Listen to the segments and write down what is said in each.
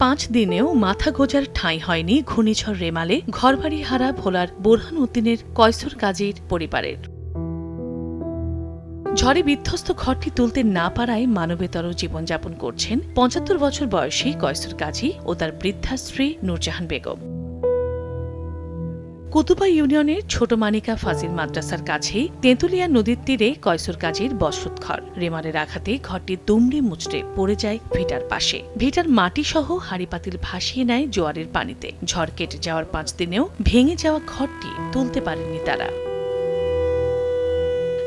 পাঁচ দিনেও মাথা গোজার ঠাঁই হয়নি ঘূর্ণিঝড় রেমালে ঘরবাড়ি হারা ভোলার বোরহান উদ্দিনের কয়সর কাজীর পরিবারের। ঝড়ে বিধ্বস্ত ঘরটি তুলতে না পারায় মানবেতর জীবনযাপন করছেন পঁচাত্তর বছর বয়সী কয়সর কাজী ও তার বৃদ্ধা স্ত্রী নূরজাহান বেগম। কুতুবা ইউনিয়নের ছোট মানিকা ফাজিল মাদ্রাসার কাছেই তেঁতুলিয়া নদীর তীরে কয়সর কাজীর বসত ঘর রেমারের আঘাতে ঘরটি দুমড়ে মুচড়ে পড়ে যায় ভিটার পাশে। ভিটার মাটি সহ হাড়িপাতিল ভাসিয়ে নেয় জোয়ারের পানিতে। ঝড় কেটে যাওয়ার পাঁচ দিনেও ভেঙে যাওয়া ঘরটি তুলতে পারেননি তারা।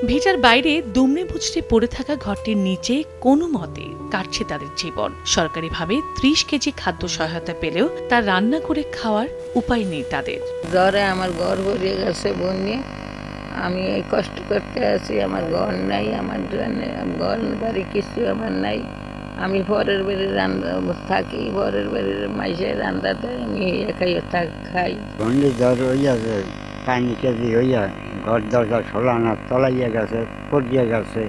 ভিটার বাইরে দুমড়ে মুচড়ে পড়ে থাকা ঘরটির নিচে কোনো মতে কাটছে তাদের জীবন। সরকারিভাবে ত্রিশ কেজি খাদ্য সহায়তা পেলেও তা রান্না করে খাওয়ার উপায় নেই তাদের। জ্বরে আমার ঘর ভরিয়ে গেছে বন্যে। আমি এই কষ্ট করতে আছি আমার ঘর নাই আমার জন্য- ঘর বাড়ি কিছু আমার নাই। আমি পরের বাড়ি রান্না থাকি পরের বাড়ির মাইসে রান্না দেয় আমি একাই থাক খাই। ঝড় হইয়াছে পানি কেজি হইয়া ঘর দরজা ছোলানা তলাইয়া গেছে, পড়িয়া গেছে।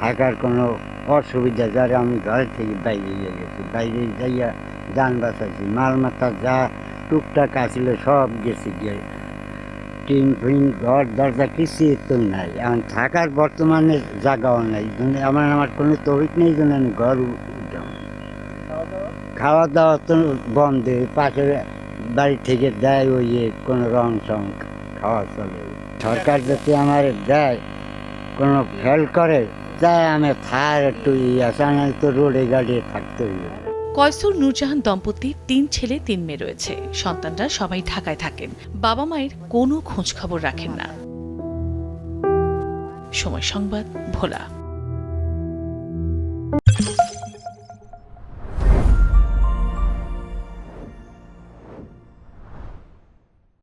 থাকার কোনো অসুবিধা, যারা আমি ঘর থেকে বাইরে গেছি। বাইরে যাইয়া যান বাঁচাইছি। মাল যা টুকটাক আসলে সব গেছে গিয়ে। টিন ফিন, ঘর, দরজা কিছুই তো নাই। এখন থাকার বর্তমানে জায়গাও নাই। আমার আমার কোনো তরিক নেই জন্য আমি ঘর উঠাম খাওয়া দাওয়া তো বন্ধ পাশের বাড়ি থেকে দেয় ওই কোনো রং সং খাওয়া চলে। সরকার যদি আমার দেয়, কোনো ফেল করে, তাই আমি থার একটু আসা নাই তো রোডে গাড়িয়ে থাকতে হইবে। কয়সুর নূরজাহান দম্পতির তিন ছেলে, তিন মেয়ে রয়েছে। সন্তানরা সবাই ঢাকায় থাকেন। বাবা মায়ের কোনো খোঁজ খবর রাখেন না। সময় সংবাদ, ভোলা।